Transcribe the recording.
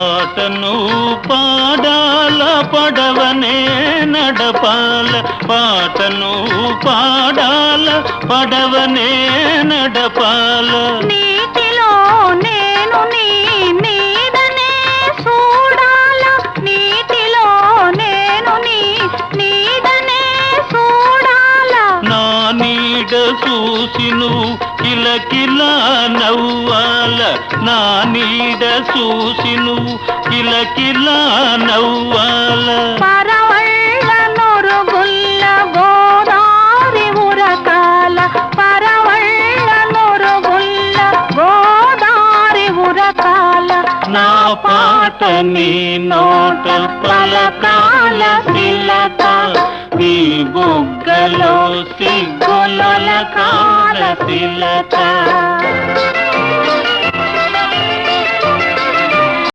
పాటను పాడాల పడవనే నడపాల పాటను పాడాల పడవనే నడపాల. నీటిలో నేను నీ నీడనే చూడాల నీటిలో నేను నీ నీడనే చూడాల. నా నీడ చూసి నువ్వు కిలకిలా నవ్వాల నా నీడ చూసి నువ్వు కిలకిలా నవ్వాల. పరవళ్ళ నొరుగుల్ల గోదారి ఉరకాల. పరవళ్ళ నొరుగుల్ల గోదారి ఉరకాల. నా పాట నీ నోట పలకాల శిలక నీ బుగ్గలో సిగ్గుల కాల శిలక